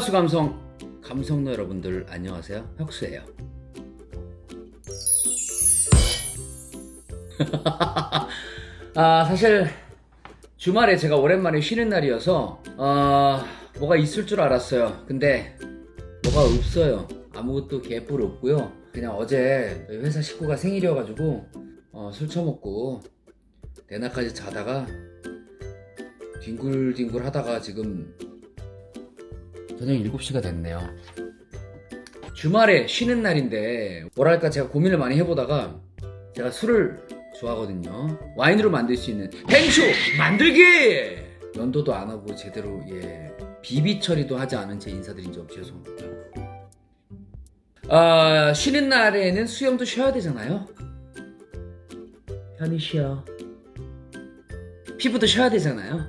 주파수 감성 감성너 여러분들 안녕하세요. 혁수예요. 아 사실 주말에 제가 오랜만에 쉬는 날이어서 어, 뭐가 있을 줄 알았어요. 근데 뭐가 없어요. 아무것도 개뿔 없고요. 그냥 어제 회사 식구가 생일이어가지고 어, 술 처먹고 내나까지 자다가 뒹굴뒹굴 하다가 지금 저녁 7시가 됐네요. 주말에 쉬는 날인데 뭐랄까 제가 고민을 많이 해보다가 제가 술을 좋아하거든요. 와인으로 만들 수 있는 행쇼 만들기! 연도도 안 하고 제대로 예 비비 처리도 하지 않은 제 인사드린 점 죄송합니다. 아 쉬는 날에는 수영도 쉬어야 되잖아요. 편히 쉬어. 피부도 쉬어야 되잖아요.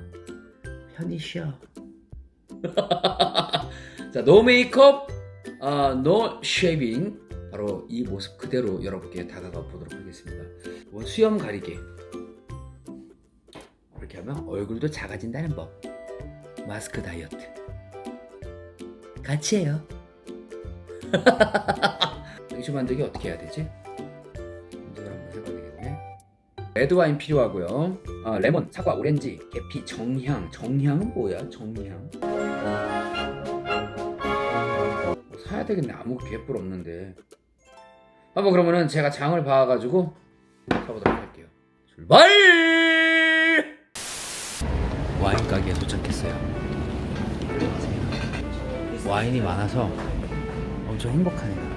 편히 쉬어. 자, 노 메이크업, 아, 노 쉐이빙. 바로 이 모습 그대로 여러분께 다가가 보도록 하겠습니다. 수염 가리개. 이렇게 하면 얼굴도 작아진다는 법. 마스크 다이어트. 같이 해요. 이주 만들기 어떻게 해야 되지? 검색을 한번 해봐야 되겠네. 레드 와인 필요하고요. 아, 레몬, 사과, 오렌지, 계피, 정향. 정향은 뭐야? 정향. 뭐 사야 되겠네. 아무 개뿔 없는데. 한번 그러면은 제가 장을 봐가지고 사보도록 할게요. 출발! 와인 가게에 도착했어요. 와인이 많아서 엄청 행복하네요.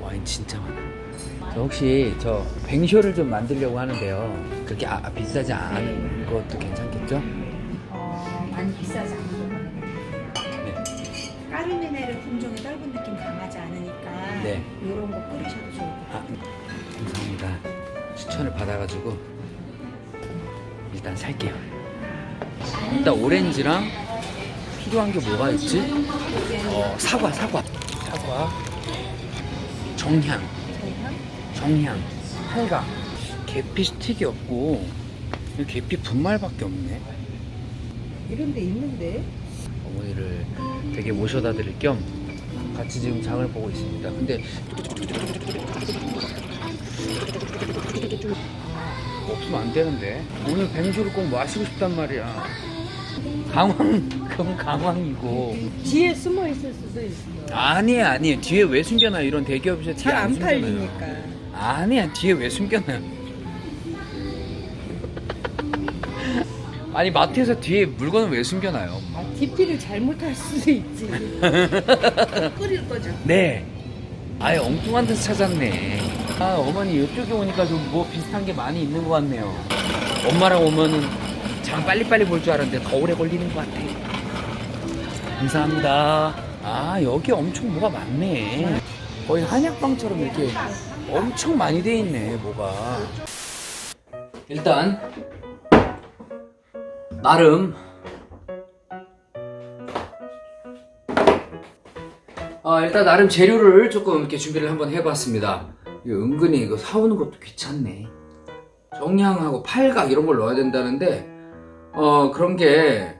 와인 진짜 많아요. 저 혹시 저 뱅쇼를 좀 만들려고 하는데요. 그렇게 아, 아, 비싸지 않은 것도 괜찮겠죠? 어, 많이 비싸지 않은 거는 네. 까르미네르 품종의 떫은 느낌 강하지 않으니까 네. 이런 거 끓이셔도 좋을 것 아, 같아요. 감사합니다. 추천을 받아가지고 일단 살게요. 일단 오렌지랑 필요한 게 뭐가 있지? 어, 사과, 사과, 사과, 정향, 정향, 팔각, 계피 스틱이 없고 계피 분말밖에 없네. 이런 데 있는데 어머니를 되게 모셔다 드릴 겸 같이 지금 장을 보고 있습니다. 근데 없으면 안 되는데 오늘 뱅주를 꼭 마시고 싶단 말이야. 강황 그럼 강황이고 뒤에 숨어 있을 수도 있어요. 아니에요 아니에요 뒤에 왜 숨겨놔요 이런 대기업에서 잘 안. 팔리니까. 아니야 뒤에 왜 숨겨놔요 아니 마트에서 뒤에 물건을 왜 숨겨놔요 아, DP를 잘못할 수도 있지. 끓일 거죠. 네. 아예 엉뚱한 데서 찾았네. 아, 어머니 이쪽에 오니까 좀 뭐 비슷한 게 많이 있는 것 같네요. 엄마랑 오면은 장 빨리빨리 볼 줄 알았는데 더 오래 걸리는 것 같아. 감사합니다. 아, 여기 엄청 뭐가 많네. 거의 한약방처럼 이렇게 엄청 많이 돼 있네, 뭐가. 일단, 나름 아, 일단 나름 재료를 조금 이렇게 준비를 한번 해봤습니다. 이거 은근히 이거 사오는 것도 귀찮네. 정향하고 팔각 이런 걸 넣어야 된다는데, 어, 그런 게,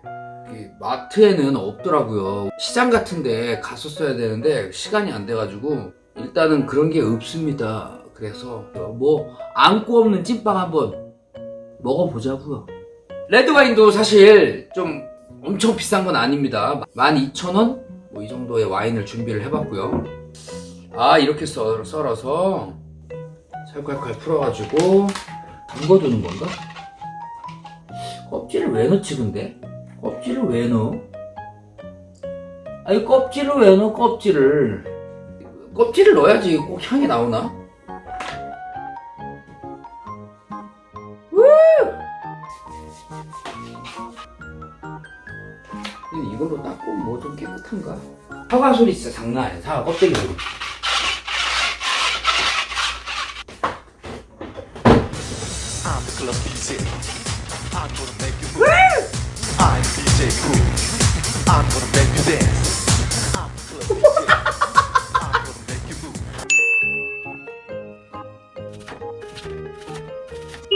이 마트에는 없더라고요. 시장 같은데 갔었어야 되는데, 시간이 안 돼가지고, 일단은 그런 게 없습니다. 그래서, 뭐, 안고 없는 찐빵 한번 먹어보자고요. 레드와인도 사실 좀 엄청 비싼 건 아닙니다. 12,000원? 뭐 이 정도의 와인을 준비를 해봤고요. 아 이렇게 썰, 썰어서 살칼칼 풀어가지고 담궈두는 건가? 껍질을 왜 넣지 근데? 껍질을 왜 넣어? 아니 껍질을 왜 넣어 껍질을 껍질을 넣어야지 꼭 향이 나오나? 이걸로 닦고 뭐 좀 깨끗한가? 사과 소리 진짜 장난 아니야. 사과 껍데기 소리. I'm gonna make you move.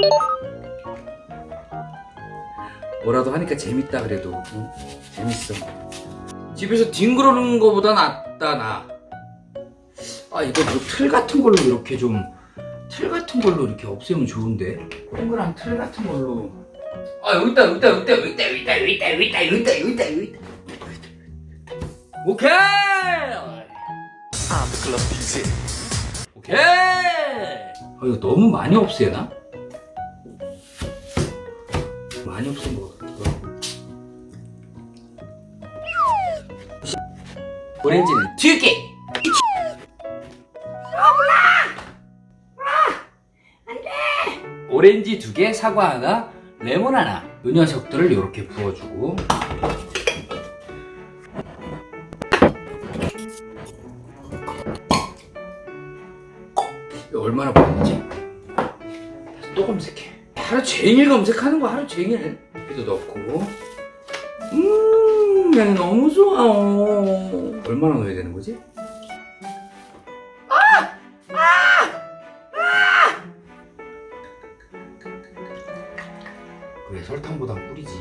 뭐라 뭐라도 하니까 재밌다 그래도 응? 재밌어 집에서 뒹그러는 거보다 낫다 나. 아 이거 뭐 틀 같은 걸로 이렇게 좀 틀 같은 걸로 이렇게 없애면 좋은데 동그란 틀 같은 걸로 아 여기 있다 여기 있다 여기 있다 여기 있다 여기 있다 여기 있다 여기 있다 여기 있다 여기 있다 여기 있다 오케이. 오케이 아 이거 너무 많이 없애나? 많이 없앤 것 하고 오렌지는 두 개! 오렌지 두 개, 사과 하나, 레몬 하나. 이 녀석들을 이렇게 부어주고. 하루 종일 검색하는 거 하루 종일. 여기도 넣고. 음, 향이 너무 좋아. 얼마나 넣어야 되는 거지? 그래 설탕보단 꿀이지.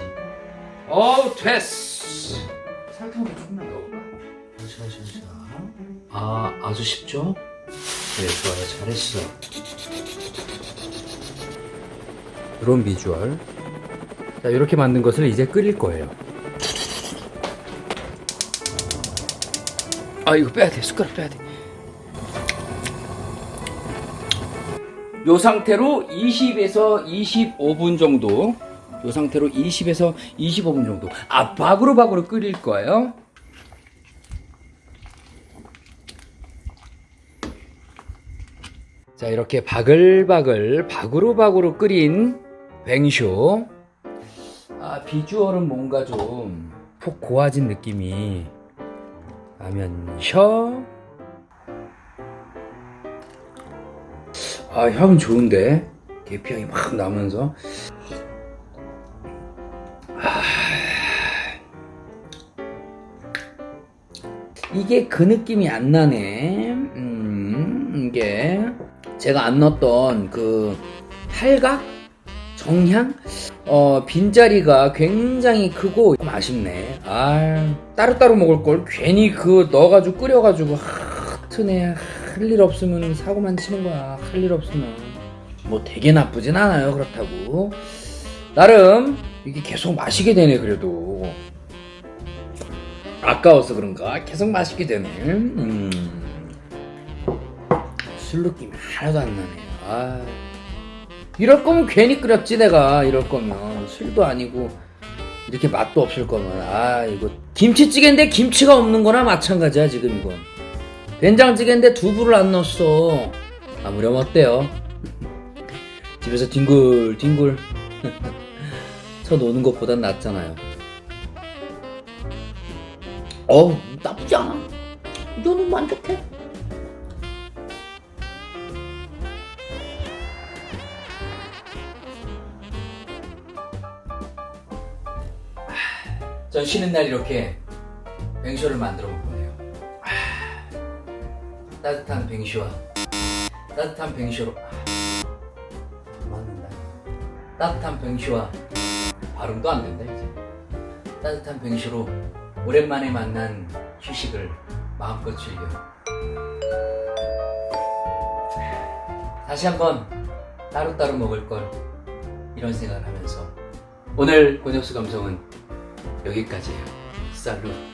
어우 됐어. 설탕도 조금만 넣어볼까? 자자자. 아 아주 쉽죠? 네 좋아요 잘했어. 이런 비주얼. 자 이렇게 만든 것을 이제 끓일 거예요. 아 이거 빼야 돼 숟가락 빼야 돼. 요 상태로 20에서 25분 정도 요 상태로 20에서 25분 정도 아 바구로 바구로 끓일 거예요 자 이렇게 바글바글 바구로 바구로 끓인 뱅쇼. 아 비주얼은 뭔가 좀 폭 고와진 느낌이 나면서 아 향은 좋은데? 계피향이 막 나면서. 아, 이게 그 느낌이 안 나네. 음 이게 제가 안 넣었던 그 팔각 정향? 어 빈자리가 굉장히 크고 좀 아쉽네. 아 따로따로 먹을 걸 괜히 그 넣어가지고 끓여가지고 하트네 할 일 없으면 사고만 치는 거야. 할 일 없으면. 뭐 되게 나쁘진 않아요 그렇다고. 나름 이게 계속 마시게 되네 그래도. 아까워서 그런가? 계속 마시게 되네. 음. 술 느낌이 하나도 안 나네 아 이럴 거면 괜히 끓였지 내가. 이럴 거면. 술도 아니고 이렇게 맛도 없을 거면. 아 이거 김치찌개인데 김치가 없는 거나 마찬가지야 지금 이건. 된장찌개인데 두부를 안 넣었어. 아무렴 어때요? 집에서 뒹굴 뒹굴. 쳐 노는 것보단 낫잖아요. 어우 나쁘지 않아. 너는 만족해 전 쉬는 날 이렇게 뱅쇼를 만들어 볼 거예요. 아, 따뜻한 뱅쇼와 따뜻한 뱅쇼로 아, 맞는다. 따뜻한 뱅쇼와 발음도 안 된다 이제. 따뜻한 뱅쇼로 오랜만에 만난 휴식을 마음껏 즐겨. 다시 한번 따로따로 먹을 걸 이런 생각을 하면서 오늘 권혁수 감성은 여기까지예요. 살루.